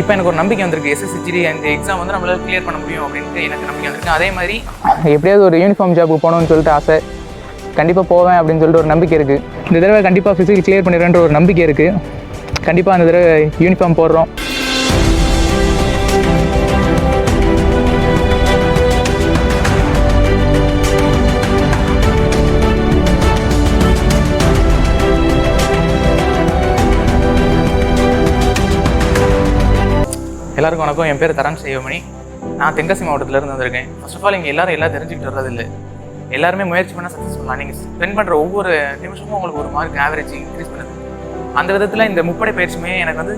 இப்போ எனக்கு ஒரு நம்பிக்கை வந்திருக்கு. எஸ்எஸ்சிஜிடி அந்த எக்ஸாம் வந்து நம்மளால கிளியர் பண்ண முடியும் அப்படின்ட்டு எனக்கு நம்பிக்கை வந்திருக்கு. அதே மாதிரி எப்படியாவது ஒரு யூனிஃபார்ம் ஜாபுக்கு போகணும்னு சொல்லிட்டு ஆசை. கண்டிப்பாக போவேன் அப்படின்னு சொல்லிட்டு ஒரு நம்பிக்கை இருக்குது இந்த தடவை கண்டிப்பாக ஃபிசிக்கல் கிளியர் பண்ணிடுறேன்ற ஒரு நம்பிக்கை இருக்குது கண்டிப்பாக அந்த தடவை யூனிஃபார்ம் போடுறோம். எல்லாருக்கும் வணக்கம். என் பேர் தரன் செய்வமணி நான் தென்காசி மாவட்டத்திலேருந்து வந்திருக்கேன். ஃபர்ஸ்ட் ஆஃப் ஆல் இங்கே எல்லாரும் எல்லாம் தெரிஞ்சுக்கிட்டு வர்றதில்லை. எல்லாருமே முயற்சி பண்ணால் சக்ஸஸ் பண்ணலாம். நீங்கள் ஸ்பெண்ட் பண்ணுற ஒவ்வொரு நிமிஷமும் உங்களுக்கு ஒரு மார்க் ஆவரேஜ் இன்க்ரீஸ் பண்ணுது. அந்த விதத்தில் இந்த முப்படை பயிற்சியுமே எனக்கு வந்து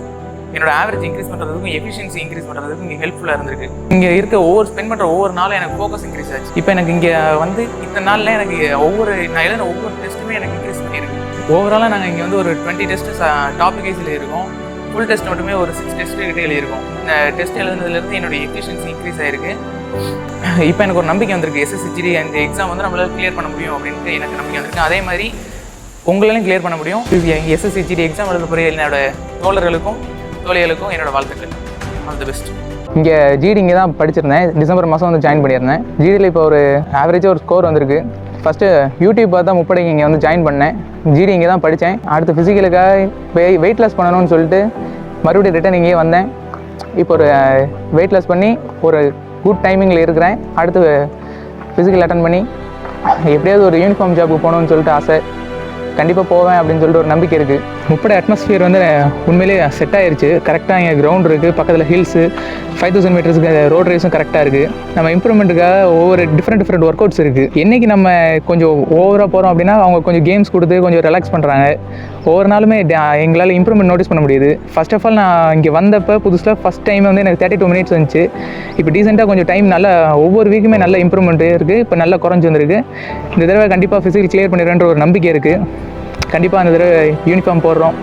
என்னோட ஆவரேஜ் இன்க்ரீஸ் பண்ணுறதுக்கும் எஃபிஷியன்சி இன்க்ரீஸ் பண்ணுறதுக்கும் இங்கே ஹெல்ப்ஃபுல்லாக இருந்திருக்கு. இங்கே இருக்க ஒவ்வொரு ஸ்பெண்ட் பண்ணுற ஒவ்வொரு நாளும் எனக்கு ஃபோக்கஸ் இன்க்ரீஸ் ஆச்சு. இப்போ எனக்கு இங்கே வந்து இத்தனை நாளில் எனக்கு ஒவ்வொரு நான் எழுதின ஒவ்வொரு டெஸ்ட்டுமே எனக்கு இன்க்ரீஸ் பண்ணியிருக்கு. ஓவராலாக நாங்கள் இங்கே வந்து ஒரு டுவெண்ட்டி டெஸ்ட்டு டாபிக் வைஸில் இருக்கோம். ஃபுல் டெஸ்ட் மட்டுமே ஒரு சிக்ஸ் டெஸ்ட் கிட்டே எழுதியிருக்கோம் இந்த டெஸ்ட் எழுதுனதுலேருந்து என்னோட எஃபிஷியன்சி இன்க்ரீஸ் ஆயிருக்கு. இப்போ எனக்கு ஒரு நம்பிக்கை வந்திருக்கு. எஸ்எஸ்சிஜிடி அந்த எக்ஸாம் வந்து நம்மளால கிளியர் பண்ண முடியும் அப்படின்ட்டு எனக்கு நம்பிக்கை வந்திருக்கு. அதே மாதிரி உங்களாலையும் கிளியர் பண்ண முடியும். எஸ்எஸ்சிஜிடி எக்ஸாம் எழுத போகிற என்னோட தோழர்களுக்கும் தோழிகளுக்கும் என்னோட வாழ்த்துக்கள். ஆல் தி பெஸ்ட் இங்கே ஜிடி இங்கே தான் படிச்சிருந்தேன். டிசம்பர் மாதம் வந்து ஜாயின் பண்ணியிருந்தேன். ஜிடியில் இப்போ ஒரு ஆவரேஜாக ஒரு ஸ்கோர் வந்திருக்கு. ஃபஸ்ட்டு யூடியூப் பார்த்தா முப்படைக்கு இங்கே வந்து ஜாயின் பண்ணேன். ஜிடி இங்கே தான் படித்தேன். அடுத்து ஃபிசிக்கலுக்காக வெயிட் லாஸ் பண்ணணும்னு சொல்லிட்டு மறுபடியும் ரிட்டன் இங்கேயே வந்தேன். இப்போ ஒரு வெயிட் லாஸ் பண்ணி ஒரு குட் டைமிங்கில் இருக்கிறேன். அடுத்து ஃபிசிக்கல் அட்டன் பண்ணி எப்படியாவது ஒரு யூனிஃபார்ம் ஜாபுக்கு போகணும்னு சொல்லிட்டு ஆசை. கண்டிப்பாக போவேன் அப்படின்னு சொல்லிட்டு ஒரு நம்பிக்கை இருக்குது முப்படை அட்மாஸ்பியர் வந்து உண்மையிலேயே செட் ஆயிருச்சு. கரெக்டாக இங்கே கிரவுண்ட் இருக்குது பக்கத்தில் ஹில்ஸு ஃபைவ் தௌசண்ட் மீட்டர்ஸ்க்கு ரோட் ரேஸும் கரெக்டாக இருக்குது நம்ம இம்ப்ரூவ்மெண்ட்டுக்காக ஒவ்வொரு டிஃப்ரெண்ட் டிஃப்ரெண்ட் ஒர்க் அவுட்ஸ் இருக்குது என்றைக்கு நம்ம கொஞ்சம் ஓவராக போகிறோம் அப்படின்னா அவங்க கொஞ்சம் கேம்ஸ் கொடுத்து கொஞ்சம் ரிலாக்ஸ் பண்ணுறாங்க ஒவ்வொரு நாளுமே எங்களால் இம்ப்ரூவ்மெண்ட் நோட்டீஸ் பண்ண முடியுது. ஃபஸ்ட் ஆஃப் ஆல் நான் இங்கே வந்தப்போ புதுசில் ஃபஸ்ட் டைம் வந்து எனக்கு தேர்ட்டி டூ மினிட்ஸ் வந்துச்சு இப்போ டீசெண்டாக கொஞ்சம் டைம் நல்லா ஒவ்வொரு வீக்குமே நல்ல இம்ப்ரூவ்மெண்ட்டு இருக்குது இப்போ நல்லா குறைஞ்சி வந்திருக்கு. இந்த தடவை கண்டிப்பாக ஃபிசிக்கல் கிளியர் பண்ணிடுறேன்ற ஒரு நம்பிக்கை இருக்குது கண்டிப்பாக அந்த தடவை யூனிஃபார்ம் போடுறோம்.